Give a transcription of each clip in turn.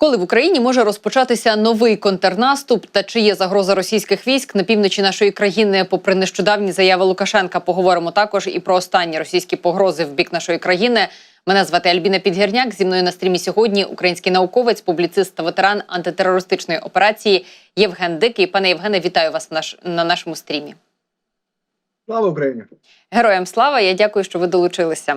Коли в Україні може розпочатися новий контрнаступ та чи є загроза російських військ на півночі нашої країни, попри нещодавні заяви Лукашенка, поговоримо також і про останні російські погрози в бік нашої країни. Мене звати Альбіна Підгірняк. Зі мною на стрімі сьогодні український науковець, публіцист та ветеран антитерористичної операції Євген Дикий. Пане Євгене, вітаю вас на нашому стрімі. Слава Україні! Героям слава! Я дякую, що ви долучилися.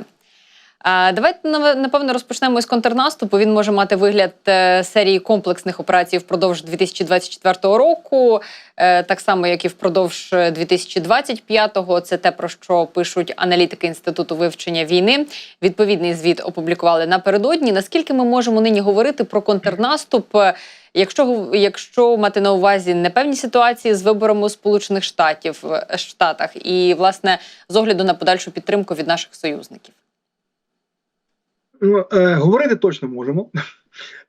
Давайте напевно розпочнемо із контрнаступу. Він може мати вигляд е, серії комплексних операцій впродовж 2024 року, е, так само як і впродовж е, 2025-го. Це те про що пишуть аналітики інституту вивчення війни. Відповідний звіт опублікували напередодні. Наскільки ми можемо нині говорити про контрнаступ? е, Якщо якщо мати на увазі непевні ситуації з виборами у Сполучених Штатів е, Штатах, і власне з огляду на подальшу підтримку від наших союзників. Ну, е, говорити точно можемо.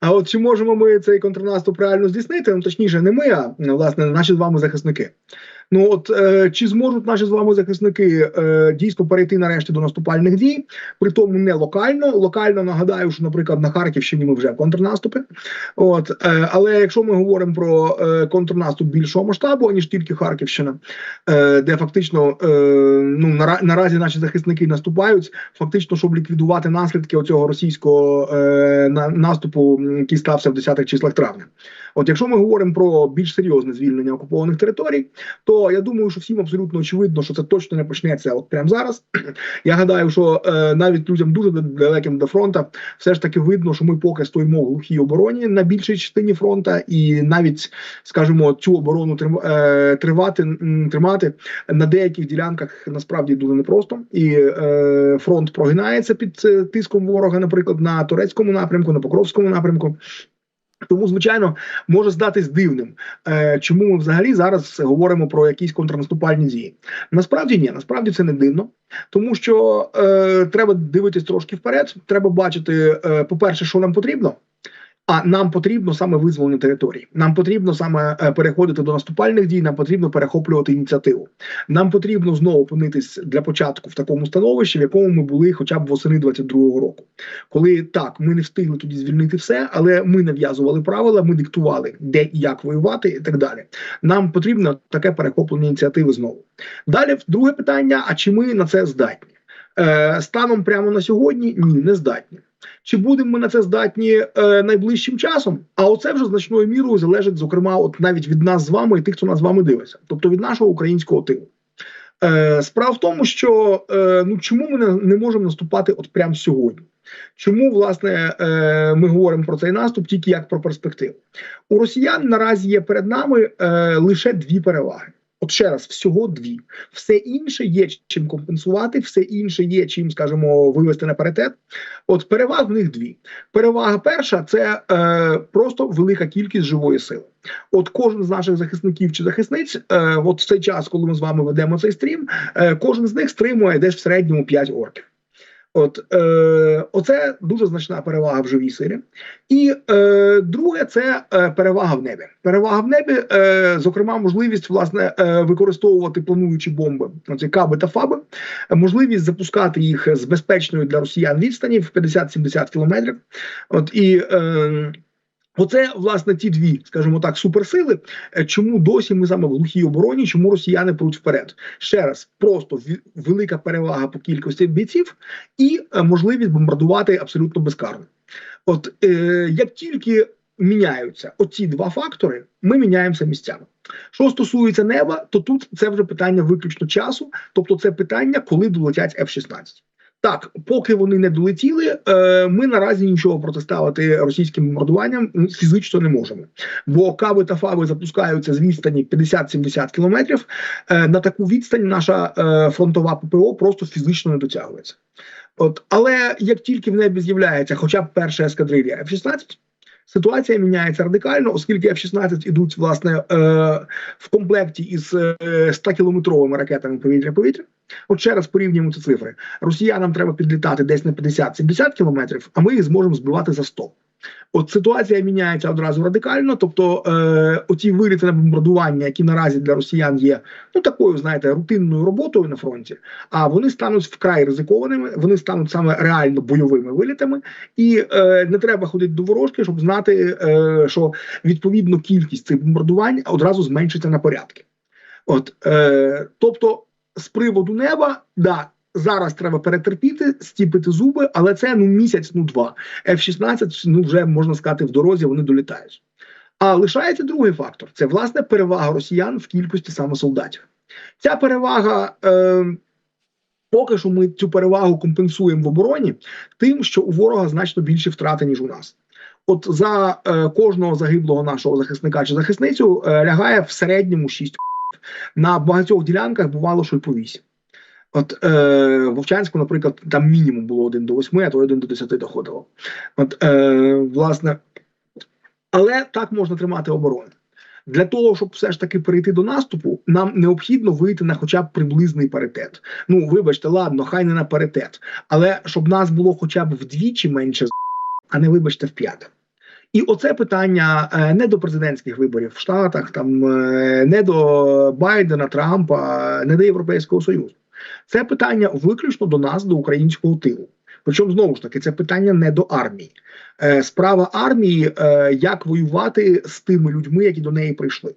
А от чи можемо ми цей контрнаступ реально здійснити? Ну точніше, не ми, а власне наші з вами захисники. Ну от е, чи зможуть наші з вами захисники е, дійсно перейти нарешті до наступальних дій, при тому не локально. Локально нагадаю, що, наприклад, на Харківщині ми вже в контрнаступі. От е, але якщо ми говоримо про е, контрнаступ більшого масштабу, ніж тільки Харківщина, е, де фактично е, ну нара, наразі наші захисники наступають, фактично, щоб ліквідувати наслідки оцього російського е, на, наступу, який стався в 10-х числах травня. От якщо ми говоримо про більш серйозне звільнення окупованих територій, то я думаю, що всім абсолютно очевидно, що це точно не почнеться от прямо зараз. Я гадаю, що е, навіть людям дуже далеким до фронту, все ж таки видно, що ми поки стоїмо в глухій обороні на більшій частині фронта, і навіть, скажімо, цю оборону е, тривати тримати на деяких ділянках насправді дуже непросто, і е, фронт прогинається під е, тиском ворога, наприклад, на турецькому напрямку, на Покровському напрямку. Тому, звичайно, може здатись дивним, е, чому ми взагалі зараз говоримо про якісь контрнаступальні дії. Насправді ні, насправді це не дивно, тому що е, треба дивитись трошки вперед. Треба бачити, е, по-перше, що нам потрібно. А нам потрібно саме визволення територій. Нам потрібно саме е, переходити до наступальних дій. Нам потрібно перехоплювати ініціативу. Нам потрібно знову опинитись для початку в такому становищі, в якому ми були хоча б восени 22-го року. Коли так ми не встигли тоді звільнити все, але ми нав'язували правила, ми диктували, де і як воювати, і так далі. Нам потрібно таке перехоплення ініціативи знову. Далі друге питання: а чи ми на це здатні? Е, станом прямо на сьогодні ні, не здатні. Чи будемо ми на це здатні е, найближчим часом? А оце вже значною мірою залежить, зокрема, от навіть від нас з вами і тих, хто нас з вами дивиться, тобто від нашого українського тилу. Е, справа в тому, що е, ну чому ми не, не можемо наступати от прямо сьогодні? Чому власне е, ми говоримо про цей наступ тільки як про перспективу? У росіян наразі є перед нами е, лише дві переваги. От ще раз, всього дві. Все інше є чим компенсувати, все інше є чим, скажімо, вивести на паритет. От переваг в них дві. Перевага перша це е, просто велика кількість живої сили. От кожен з наших захисників чи захисниць, е, от в цей час, коли ми з вами ведемо цей стрім, е, кожен з них стримує десь в середньому 5 орків. От е, оце дуже значна перевага в живій силі. І е, друге, це е, перевага в небі. Перевага в небі, е, зокрема, можливість власне е, використовувати плануючі бомби, оці каби та фаби, можливість запускати їх з безпечною для росіян відстані в 50-70 кілометрів. От і е, Оце власне ті дві, скажімо так, суперсили. Е, Чому досі ми саме в глухій обороні? Чому росіяни пруть вперед? Ще раз, просто велика перевага по кількості бійців і е, можливість бомбардувати абсолютно безкарно. От е, як тільки міняються оці два фактори, ми міняємося місцями. Що стосується неба, то тут це вже питання виключно часу, тобто це питання, коли долетять F-16. Так, поки вони не долетіли, е, ми наразі нічого протиставити російським бомбардуванням фізично не можемо. Бо каби та фаби запускаються з відстані 50-70 кілометрів. Е, на таку відстань наша е, фронтова ППО просто фізично не дотягується. От, але як тільки в небі з'являється хоча б перша ескадрилія F-16, ситуація міняється радикально, оскільки F-16 ідуть власне в комплекті із е, 100-кілометровими ракетами повітря-повітря. От ще раз порівнюємо ці цифри. Росіянам треба підлітати десь на 50-70 кілометрів, а ми їх зможемо збивати за 100. От ситуація міняється одразу радикально. Тобто, е, оті виліти на бомбардування, які наразі для росіян є ну такою, знаєте, рутинною роботою на фронті. А вони стануть вкрай ризикованими, вони стануть саме реально бойовими вилітами, і е, не треба ходити до ворожки, щоб знати, е, що відповідно кількість цих бомбардувань одразу зменшиться на порядки. От е, тобто, з приводу неба, да. Зараз треба перетерпіти, стіпити зуби, але це ну місяць, ну два. F-16, ну вже можна сказати, в дорозі вони долітають. А лишається другий фактор: це власне перевага росіян в кількості саме солдатів. Ця перевага, е, поки що ми цю перевагу компенсуємо в обороні, тим, що у ворога значно більше втрати, ніж у нас. От за е, кожного загиблого нашого захисника чи захисницю е, лягає в середньому 6 на багатьох ділянках бувало, що й по 8. От е, в Вовчанську, наприклад, там мінімум було 1 до 8, а то 1 до 10 доходило. От, е, власне, але так можна тримати оборону. Для того, щоб все ж таки перейти до наступу, нам необхідно вийти на хоча б приблизний паритет. Ну, вибачте, ладно, хай не на паритет, але щоб нас було хоча б вдвічі менше, а не вибачте, в п'яте. І оце питання е, не до президентських виборів в Штатах, там е, не до Байдена, Трампа, не до Європейського Союзу. Це питання виключно до нас, до українського тилу. Причому знову ж таки це питання не до армії. Е, Справа армії, е, як воювати з тими людьми, які до неї прийшли.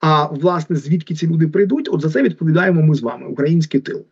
А власне, звідки ці люди прийдуть, от за це відповідаємо ми з вами, український тил.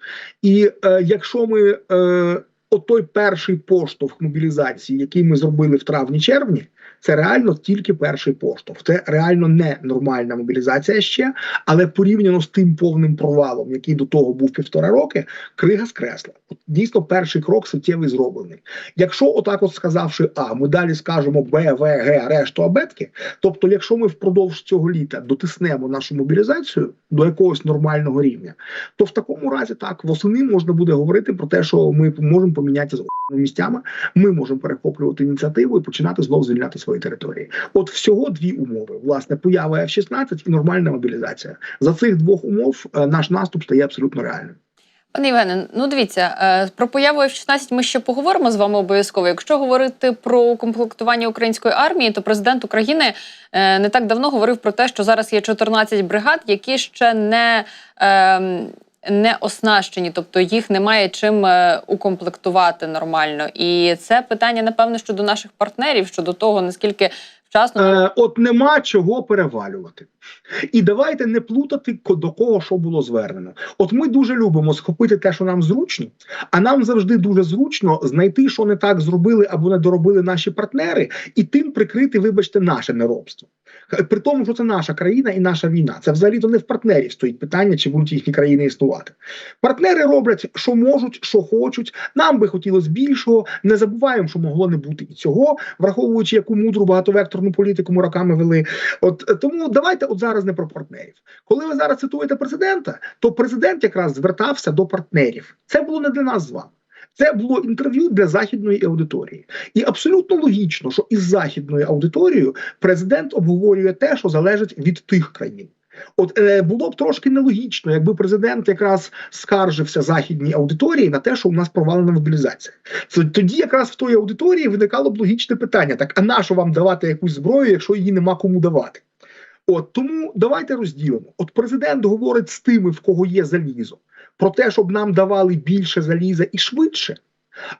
І е, якщо ми е, от той перший поштовх мобілізації, який ми зробили в травні-червні, це реально тільки перший поштовх. Це реально не нормальна мобілізація ще, але порівняно з тим повним провалом, який до того був півтора роки, крига скресла. Дійсно перший крок суттєвий зроблений. Якщо отак, от сказавши А, ми далі скажемо Б, В, Г, решту абетки. Тобто, якщо ми впродовж цього літа дотиснемо нашу мобілізацію до якогось нормального рівня, то в такому разі так восени можна буде говорити про те, що ми можемо помінятися з місцями, ми можемо перехоплювати ініціативу і починати знову звільняти свої території. От всього дві умови: власне, поява F-16 і нормальна мобілізація. За цих двох умов е, наш наступ стає абсолютно реальним. Пане Євгене, ну дивіться, е, про появу F-16 ми ще поговоримо з вами обов'язково. Якщо говорити про комплектування української армії, то президент України е, не так давно говорив про те, що зараз є 14 бригад, які ще не. Не оснащені, тобто їх немає чим е, укомплектувати нормально, і це питання, напевно, щодо наших партнерів, щодо того наскільки вчасно Е, от нема чого перевалювати. І давайте не плутати до кого що було звернено. От ми дуже любимо схопити те, що нам зручно, а нам завжди дуже зручно знайти, що не так зробили або не доробили наші партнери, і тим прикрити, вибачте, наше неробство. При тому, що це наша країна і наша війна. Це взагалі то не в партнерів стоїть питання, чи будуть їхні країни існувати. Партнери роблять, що можуть, що хочуть. Нам би хотілося більшого. Не забуваємо, що могло не бути і цього, враховуючи, яку мудру багатовекторну політику ми роками вели. От е, тому давайте от зараз не про партнерів. Коли ви зараз цитуєте президента, то президент якраз звертався до партнерів. Це було не для нас з вами. Це було інтерв'ю для західної аудиторії, і абсолютно логічно, що із західною аудиторією президент обговорює те, що залежить від тих країн. От е, було б трошки нелогічно, якби президент якраз скаржився західній аудиторії на те, що у нас провалена мобілізація. Це тоді якраз в той аудиторії виникало б логічне питання: так а на що вам давати якусь зброю, якщо її нема кому давати? От тому давайте розділимо. От президент говорить з тими, в кого є залізо, про те, щоб нам давали більше заліза і швидше.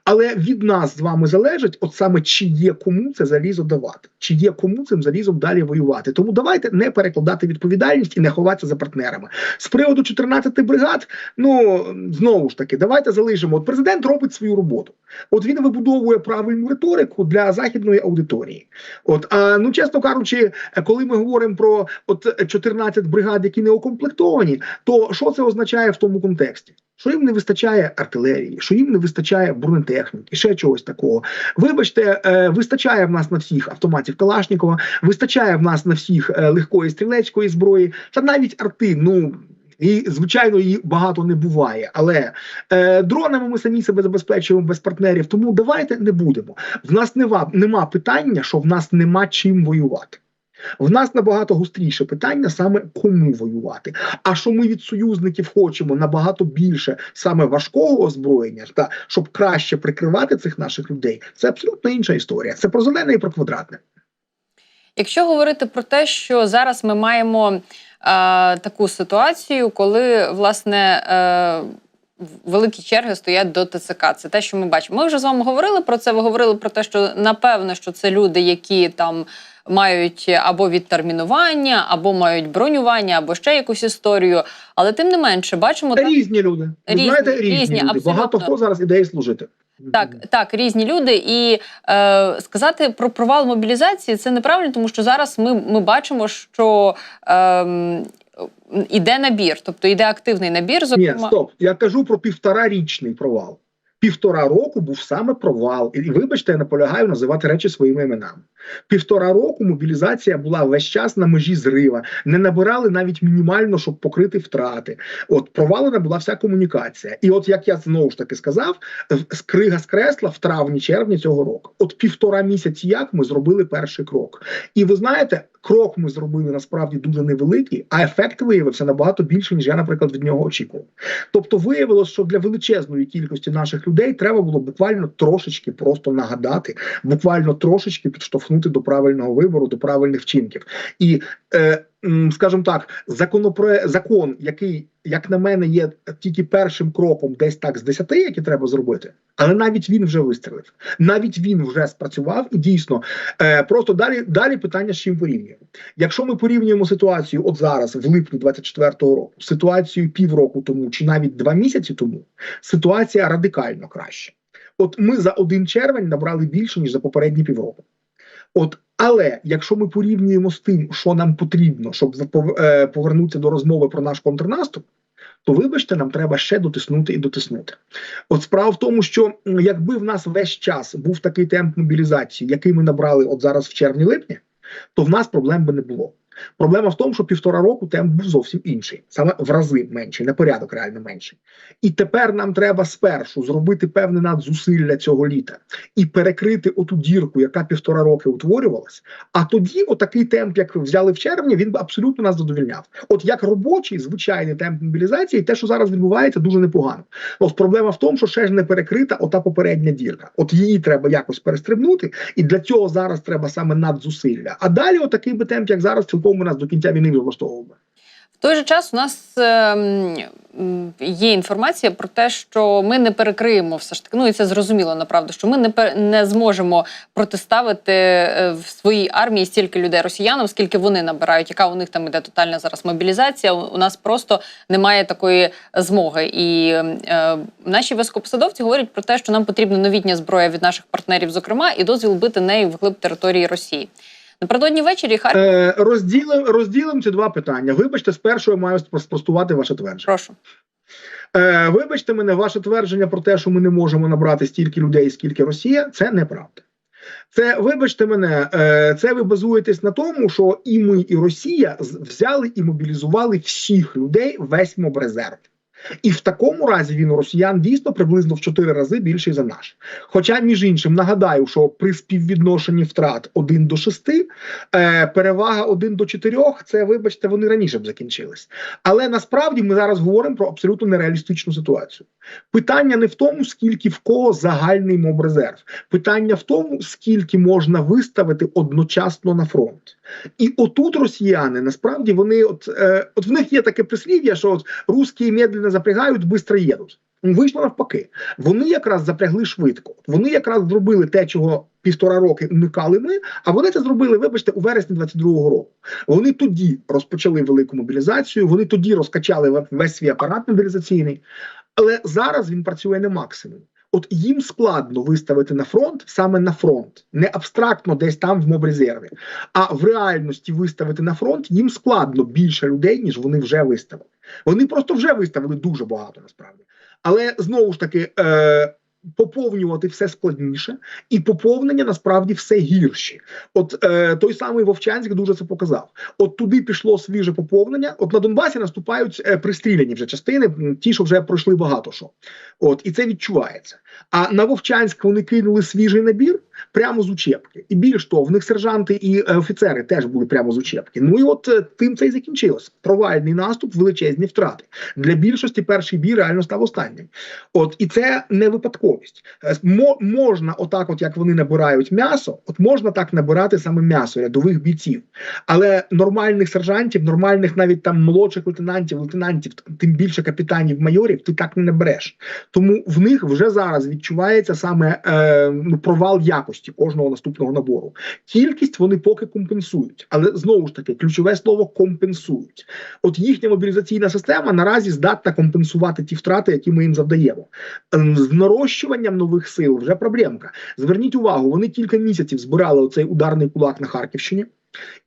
Але від нас з вами залежить, от саме чи є кому це залізо давати, чи є кому цим залізом далі воювати. Тому давайте не перекладати відповідальність і не ховатися за партнерами. З приводу 14 бригад, ну знову ж таки, давайте залишимо. От президент робить свою роботу. От він вибудовує правильну риторику для західної аудиторії. От а ну чесно кажучи, коли ми говоримо про от 14 бригад, які не укомплектовані, то що це означає в тому контексті? Що їм не вистачає артилерії, що їм не вистачає бронетехніки, ще чогось такого. Вибачте, е, вистачає в нас на всіх автоматів Калашнікова, вистачає в нас на всіх е, легкої стрілецької зброї, та навіть арти. Ну і звичайно, її багато не буває. Але е, дронами ми самі себе забезпечуємо без партнерів. Тому давайте не будемо. В нас нема, нема питання, що в нас нема чим воювати. В нас набагато гостріше питання саме кому воювати. А що ми від союзників хочемо набагато більше саме важкого озброєння, та щоб краще прикривати цих наших людей, це абсолютно інша історія. Це про зелене і про квадратне. Якщо говорити про те, що зараз ми маємо е, таку ситуацію, коли власне е, великі черги стоять до ТЦК, це те, що ми бачимо. Ми вже з вами говорили про це. Ви говорили про те, що напевно, що це люди, які там. Мають або відтермінування, або мають бронювання, або ще якусь історію. Але тим не менше, бачимо Та так, різні люди. Різні, знаєте, різні, різні, люди. абсолютно. Багато хто зараз ідеї служити. Так, так, різні люди. І е, сказати про провал мобілізації це неправильно, тому що зараз ми, ми бачимо, що е, іде набір, тобто йде активний набір. Ні, Зокрема, стоп. Я кажу про півторарічний провал. Півтора року був саме провал. І вибачте, я наполягаю називати речі своїми іменами. Півтора року мобілізація була весь час на межі зрива. Не набирали навіть мінімально, щоб покрити втрати. От провалена була вся комунікація. І от як я знову ж таки сказав, в- крига скресла в травні-червні цього року. От півтора місяці, як ми зробили перший крок. І ви знаєте, крок ми зробили насправді дуже невеликий, а ефект виявився набагато більше, ніж я, наприклад, від нього очікував. Тобто виявилось, що для величезної кількості наших людей треба було буквально трошечки просто нагадати, буквально трошечки підштовхнути до правильного вибору, до правильних вчинків. І е, скажімо так, законопроект, закон, який, як на мене, є тільки першим кроком, десь так з десяти, які треба зробити, але навіть він вже вистрелив, навіть він вже спрацював, і дійсно е, просто далі далі питання з чим порівнюємо. Якщо ми порівнюємо ситуацію от зараз, в липні 24-го року, з ситуацією півроку тому чи навіть два місяці тому, ситуація радикально краща. От ми за один червень набрали більше ніж за попередні півроку. От, але якщо ми порівнюємо з тим, що нам потрібно, щоб е, повернутися до розмови про наш контрнаступ, то вибачте, нам треба ще дотиснути і дотиснути. От справа в тому, що якби в нас весь час був такий темп мобілізації, який ми набрали от зараз в червні-липні, то в нас проблем би не було. Проблема в тому, що півтора року темп був зовсім інший, саме в рази менший, на порядок реально менший. І тепер нам треба спершу зробити певне надзусилля цього літа і перекрити оту дірку, яка півтора роки утворювалась. А тоді, отакий темп, як взяли в червні, він би абсолютно нас задовільняв. От як робочий звичайний темп мобілізації, те, що зараз відбувається, дуже непогано. От проблема в тому, що ще ж не перекрита ота попередня дірка. От її треба якось перестрибнути, і для цього зараз треба саме надзусилля. А далі, отакий би темп, як зараз, цілком у нас до кінця війни влаштовував. В той же час у нас ем, м, є інформація про те, що ми не перекриємо все ж таки. Ну і це зрозуміло, направду, що ми не не зможемо протиставити е, в своїй армії стільки людей росіянам, скільки вони набирають, яка у них там іде тотальна зараз мобілізація. У нас просто немає такої змоги. І е, наші високопосадовці говорять про те, що нам потрібна новітня зброя від наших партнерів, зокрема, і дозвіл бити нею вглиб території Росії. Напередодні ввечері Харків. Е, розділим, розділим ці два питання. Вибачте, спершу я маю спростувати ваше твердження. Прошу. Е, вибачте мене, ваше твердження про те, що ми не можемо набрати стільки людей, скільки Росія, це неправда. Це, вибачте мене, е, це ви базуєтесь на тому, що і ми, і Росія взяли і мобілізували всіх людей весь мобрезерв. І в такому разі він у росіян дійсно приблизно в 4 рази більший за наш. Хоча, між іншим, нагадаю, що при співвідношенні втрат 1 до 6, е, перевага 1 до 4, це, вибачте, вони раніше б закінчились. Але насправді ми зараз говоримо про абсолютно нереалістичну ситуацію. Питання не в тому, скільки в кого загальний мобрезерв. Питання в тому, скільки можна виставити одночасно на фронт. І отут росіяни насправді вони, от, е, от в них є таке прислів'я, що от русські медленно запрягають, швидко їдуть. Вийшло навпаки. Вони якраз запрягли швидко. Вони якраз зробили те, чого півтора роки уникали ми. А вони це зробили, вибачте, у вересні 22-го року. Вони тоді розпочали велику мобілізацію. Вони тоді розкачали весь свій апарат мобілізаційний. Але зараз він працює на максимум. От їм складно виставити на фронт саме на фронт, не абстрактно десь там в мобрезерві, а в реальності виставити на фронт їм складно більше людей, ніж вони вже виставили. Вони просто вже виставили дуже багато насправді. Але знову ж таки, е, поповнювати все складніше, і поповнення насправді все гірші. От е, той самий Вовчанськ дуже це показав. От туди пішло свіже поповнення. От на Донбасі наступають е, пристріляні вже частини, ті, що вже пройшли багато що. От і це відчувається. А на Вовчанськ вони кинули свіжий набір. Прямо з учебки. І більш того, в них сержанти і е, офіцери теж були прямо з учебки. Ну і от е, тим це і закінчилось. Провальний наступ, величезні втрати. Для більшості перший бій реально став останнім. От і це не випадковість. Е, Мо, можна, отак, от як вони набирають м'ясо, от можна так набирати саме м'ясо рядових бійців. Але нормальних сержантів, нормальних навіть там молодших лейтенантів, лейтенантів, тим більше капітанів, майорів, ти так не набереш. Тому в них вже зараз відчувається саме е, ну, провал якості кожного наступного набору. Кількість вони поки компенсують, але знову ж таки ключове слово компенсують. От їхня мобілізаційна система наразі здатна компенсувати ті втрати, які ми їм завдаємо. Ем, З нарощуванням нових сил вже проблемка. Зверніть увагу, вони кілька місяців збирали оцей ударний кулак на Харківщині,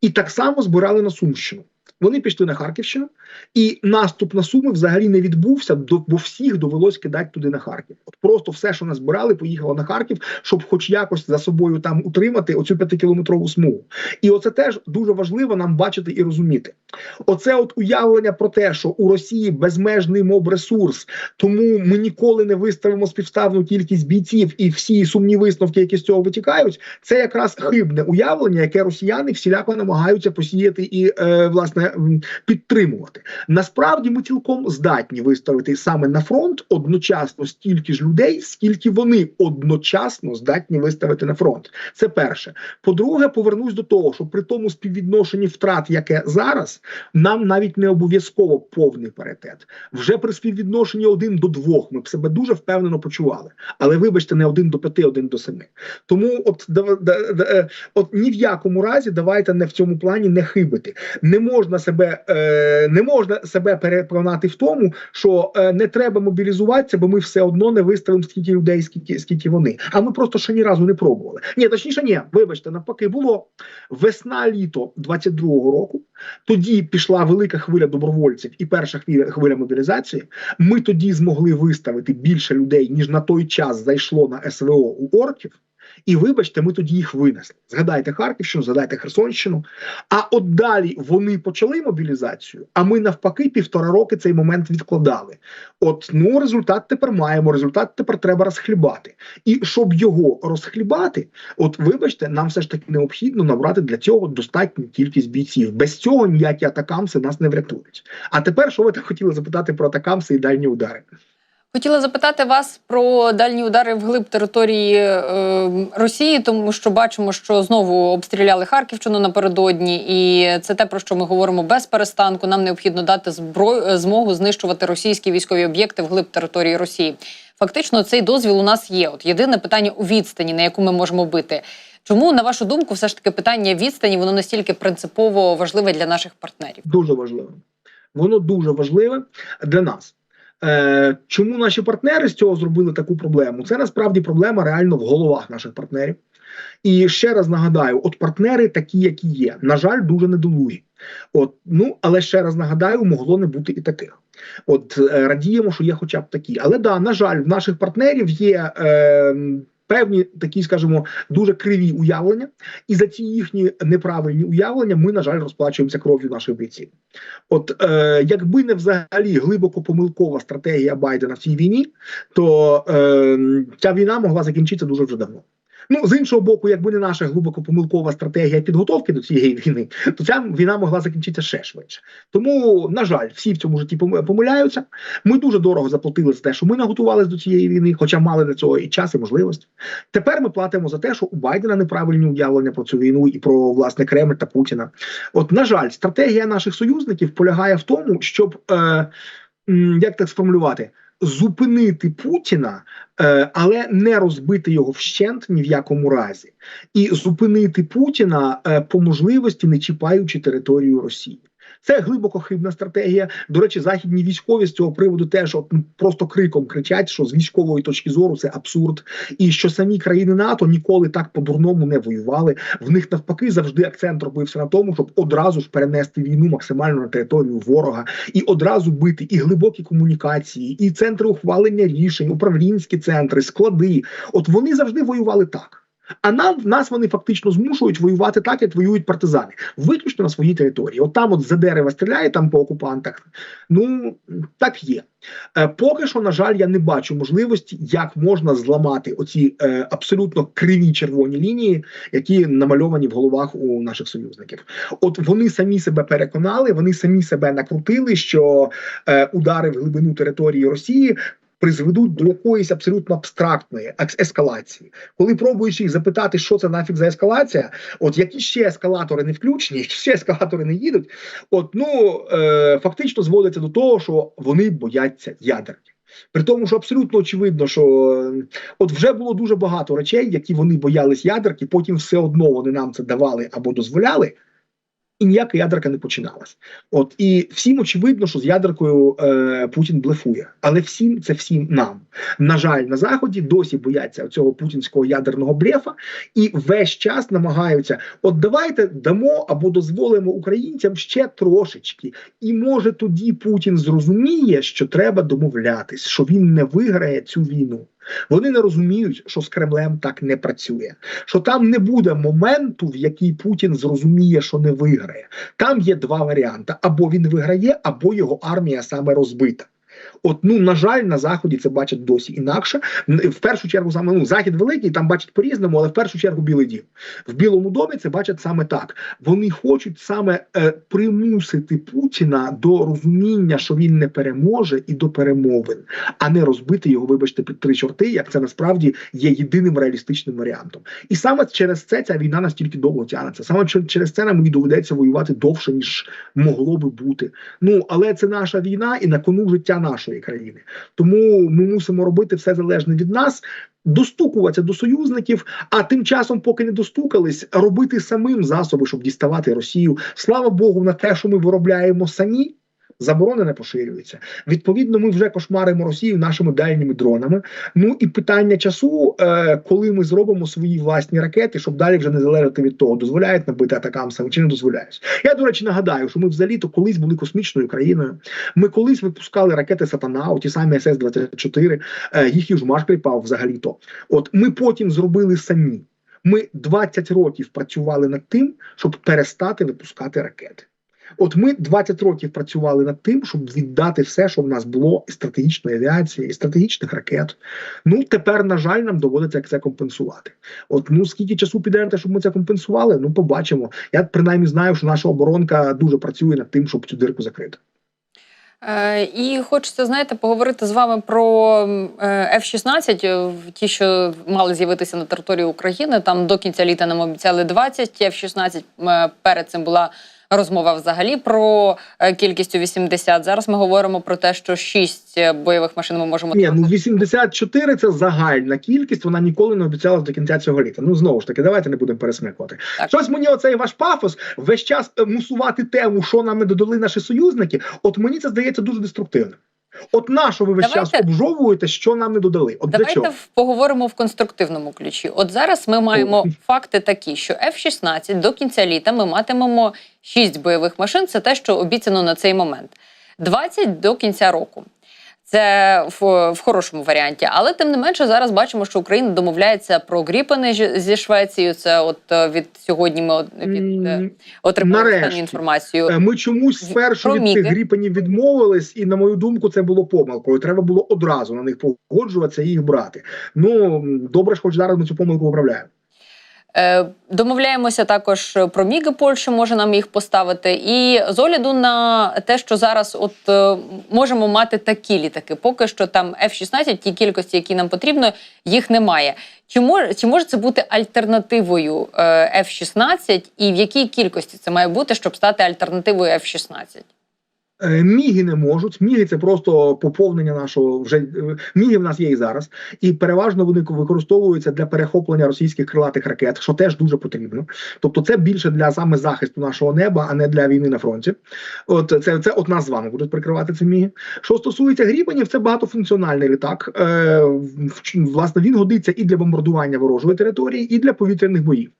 і так само збирали на Сумщину. Вони пішли на Харківщину, і наступ на Суми взагалі не відбувся, бо всіх довелось кидати туди на Харків. От просто все, що назбирали, поїхало на Харків, щоб хоч якось за собою там утримати оцю п'ятикілометрову смугу. І оце теж дуже важливо нам бачити і розуміти. Оце от уявлення про те, що у Росії безмежний моб-ресурс, тому ми ніколи не виставимо співставну кількість бійців і всі сумні висновки, які з цього витікають, це якраз хибне уявлення, яке росіяни всіляко намагаються посіяти і е, власне підтримувати. Насправді ми цілком здатні виставити саме на фронт одночасно стільки ж людей, скільки вони одночасно здатні виставити на фронт. Це перше. По-друге, повернусь до того, що при тому співвідношенні втрат, яке зараз, нам навіть не обов'язково повний паритет. Вже при співвідношенні один до двох ми б себе дуже впевнено почували. Але вибачте, не один до п'яти, один до семи. Тому, от да, да, е, от ні в якому разі давайте не в цьому плані не хибити. Не можна себе е, не можна себе переконати в тому, що е, не треба мобілізуватися, бо ми все одно не виставимо стільки людей, скільки скільки вони. А ми просто ще ні разу не пробували. Ні, точніше, ні, вибачте, навпаки, було весна літо 22-го року. Тоді пішла велика хвиля добровольців і перша хвиля, хвиля мобілізації. Ми тоді змогли виставити більше людей, ніж на той час зайшло на СВО у орків. І вибачте, ми тоді їх винесли. Згадайте Харківщину, згадайте Херсонщину. А от далі вони почали мобілізацію, а ми навпаки півтора роки цей момент відкладали. От ну результат тепер маємо. Результат тепер треба розхлібати. І щоб його розхлібати, от вибачте, нам все ж таки необхідно набрати для цього достатню кількість бійців. Без цього ніякі атакамси нас не врятують. А тепер що ви так хотіли запитати про атакамси і дальні удари? Хотіла запитати вас про дальні удари вглиб території е, Росії, тому що бачимо, що знову обстріляли Харківщину напередодні, і це те, про що ми говоримо без перестанку. Нам необхідно дати зброю змогу знищувати російські військові об'єкти вглиб території Росії. Фактично, цей дозвіл у нас є. От єдине питання у відстані, на яку ми можемо бити. Чому, на вашу думку, все ж таки питання відстані воно настільки принципово важливе для наших партнерів? Дуже важливе. Воно дуже важливе для нас. Е, чому наші партнери з цього зробили таку проблему? Це насправді проблема реально в головах наших партнерів. І ще раз нагадаю: от партнери такі, які є. На жаль, дуже недолугі. От, ну але ще раз нагадаю, могло не бути і таких. От е, радіємо, що є хоча б такі. Але да, на жаль, в наших партнерів є. Е, Певні такі, скажімо, дуже криві уявлення, і за ці їхні неправильні уявлення ми, на жаль, розплачуємося кров'ю наших бійців. От е, якби не взагалі глибоко помилкова стратегія Байдена в цій війні, то е, ця війна могла закінчитися дуже вже давно. Ну з іншого боку, якби не наша глибоко помилкова стратегія підготовки до цієї війни, то ця війна могла закінчитися ще швидше. Тому, на жаль, всі в цьому житті помиляються. Ми дуже дорого заплатили за те, що ми наготувалися до цієї війни, хоча мали для цього і час, і можливості. Тепер ми платимо за те, що у Байдена неправильні уявлення про цю війну і про власне Кремль та Путіна. От, на жаль, стратегія наших союзників полягає в тому, щоб е, як так сформулювати. Зупинити Путіна, е, але не розбити його вщент ні в якому разі, і зупинити Путіна е, по можливості, не чіпаючи територію Росії. Це глибоко хибна стратегія. До речі, західні військові з цього приводу теж от, просто криком кричать, що з військової точки зору це абсурд, і що самі країни НАТО ніколи так по-дурному не воювали. В них навпаки завжди акцент робився на тому, щоб одразу ж перенести війну максимально на територію ворога і одразу бити і глибокі комунікації, і центри ухвалення рішень, управлінські центри, склади. От вони завжди воювали так. А нам нас вони фактично змушують воювати так, як воюють партизани, виключно на своїй території. От там, от за дерева стріляє там по окупантах. Ну так є. Е, поки що, на жаль, я не бачу можливості, як можна зламати оці е, абсолютно криві червоні лінії, які намальовані в головах у наших союзників. От вони самі себе переконали, вони самі себе накрутили, що е, удари в глибину території Росії. Призведуть до якоїсь абсолютно абстрактної ескалації, коли пробуєш їх запитати, що це нафіг за ескалація, от які ще ескалатори не включені, які ще ескалатори не їдуть, от ну е, фактично зводиться до того, що вони бояться ядерки. При тому, що абсолютно очевидно, що е, от вже було дуже багато речей, які вони боялись ядерки, потім все одно вони нам це давали або дозволяли, і ніяка ядерка не починалась. От і всім очевидно, що з ядеркою е, Путін блефує, але всім це всім нам. На жаль, на заході досі бояться цього путінського ядерного блефа і весь час намагаються: от давайте дамо або дозволимо українцям ще трошечки, і може тоді Путін зрозуміє, що треба домовлятись, що він не виграє цю війну. Вони не розуміють, що з Кремлем так не працює, що там не буде моменту, в який Путін зрозуміє, що не виграє. Там є два варіанти: або він виграє, або його армія саме розбита. От ну на жаль, на заході це бачать досі інакше. В першу чергу саме ну захід великий, там бачать по-різному, але в першу чергу білий дім. В білому домі це бачать саме так. Вони хочуть саме е, примусити Путіна до розуміння, що він не переможе, і до перемовин, а не розбити його, вибачте, під три чорти, як це насправді є єдиним реалістичним варіантом. І саме через це ця війна настільки довго тягнеться. Саме через це нам і доведеться воювати довше, ніж могло би бути. Ну але це наша війна і на кону життя нашої країни. Тому ми мусимо робити все залежне від нас. Достукуватися до союзників, а тим часом, поки не достукались, робити самим засоби, щоб діставати Росію. Слава Богу, на те, що ми виробляємо самі, заборони не поширюються. Відповідно, ми вже кошмаримо Росію нашими дальніми дронами. Ну і питання часу, е, коли ми зробимо свої власні ракети, щоб далі вже не залежати від того, дозволяють набити атакамсами чи не дозволяють. Я до речі нагадаю, що ми взагалі то колись були космічною країною. Ми колись випускали ракети Сатана, ті самі СС 24 е, їх Южмаш кліпав взагалі то. От ми потім зробили самі. Ми 20 років працювали над тим, щоб перестати випускати ракети. От ми 20 років працювали над тим, щоб віддати все, що в нас було і стратегічної авіації, і стратегічних ракет. Ну тепер, на жаль, нам доводиться це компенсувати. От ну скільки часу піде на те, щоб ми це компенсували? Ну побачимо. Я принаймні знаю, що наша оборонка дуже працює над тим, щоб цю дирку закрити. Е, І хочеться, знаєте, поговорити з вами про е, F-16, е, ті, що мали з'явитися на території України. Там до кінця літа нам обіцяли 20 F-16. Перед цим була розмова взагалі про кількістю кількість у 80. Зараз ми говоримо про те, що 6 бойових машин ми можемо Ні, ну 84 – це загальна кількість. Вона ніколи не обіцяла до кінця цього літа. Ну знову ж таки, давайте не будемо пересмикувати. Так. Щось мені оцей ваш пафос весь час е, мусувати тему, що нам не додали наші союзники. От мені це здається дуже деструктивним. От на що ви весь Давайте- час обжовуєте, що нам не додали? От для чого? поговоримо в конструктивному ключі. От зараз ми маємо О. факти такі, що F-16 до кінця літа ми матимемо 6 бойових машин. Це те, що обіцяно на цей момент. 20 до кінця року. Це в, в хорошому варіанті. Але тим не менше, зараз бачимо, що Україна домовляється про гріпани ж- зі Швецією. Це от е, від сьогодні ми від, е, отримали інформацію. Е, Ми чомусь спершу від цих гріпенів відмовились, і на мою думку, це було помилкою. Треба було одразу на них погоджуватися і їх брати. Ну добре, ж хоч зараз ми цю помилку виправляємо. Е, Домовляємося також про міги Польща може нам їх поставити. І з огляду на те, що зараз от е, можемо мати такі літаки, поки що там F-16, ті кількості, які нам потрібно, їх немає. Чи може, чи може це бути альтернативою е, F-16 і в якій кількості це має бути, щоб стати альтернативою F-16? Е, Міги не можуть. Міги це просто поповнення нашого вже е, міги в нас є і зараз, і переважно вони використовуються для перехоплення російських крилатих ракет, що теж дуже потрібно. Тобто, це більше для саме захисту нашого неба, а не для війни на фронті. От це, це от нас з вами будуть прикривати ці міги. Що стосується грібанів, це багатофункціональний літак. Е, власне, він годиться і для бомбардування ворожої території, і для повітряних боїв.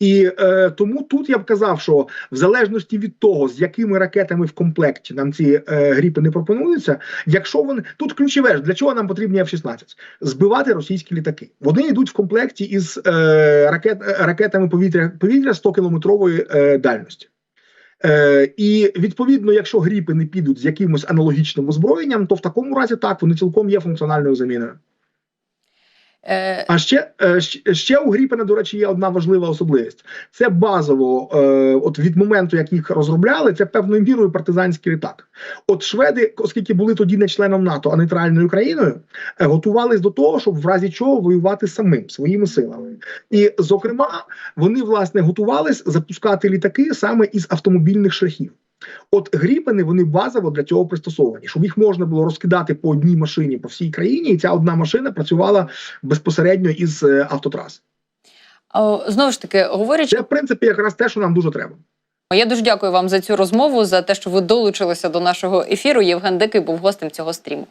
І е, тому тут я б казав, що в залежності від того, з якими ракетами в комплекті нам ці е, гріпи не пропонуються, якщо вони тут ключове ж, для чого нам потрібні F-16? збивати російські літаки. Вони йдуть в комплекті із е, ракет, е, ракетами повітря повітря 100-кілометрової е, дальності. Е, і відповідно, якщо гріпи не підуть з якимось аналогічним озброєнням, то в такому разі так вони цілком є функціональною заміною. Е, А ще, е, ще- у Гріпена, до речі, є одна важлива особливість. Це базово, е, от від моменту, як їх розробляли, це певною мірою партизанський літак. От шведи, оскільки були тоді не членом НАТО, а нейтральною країною, готувались до того, щоб в разі чого воювати самим своїми силами. І, зокрема, вони власне готувались запускати літаки саме із автомобільних шляхів. От гріпени вони базово для цього пристосовані, щоб їх можна було розкидати по одній машині по всій країні, і ця одна машина працювала безпосередньо із е, автотрас. знову ж таки, говорячи Це в принципі якраз те, що нам дуже треба. Я дуже дякую вам за цю розмову, за те, що ви долучилися до нашого ефіру. Євген Дикий був гостем цього стріму.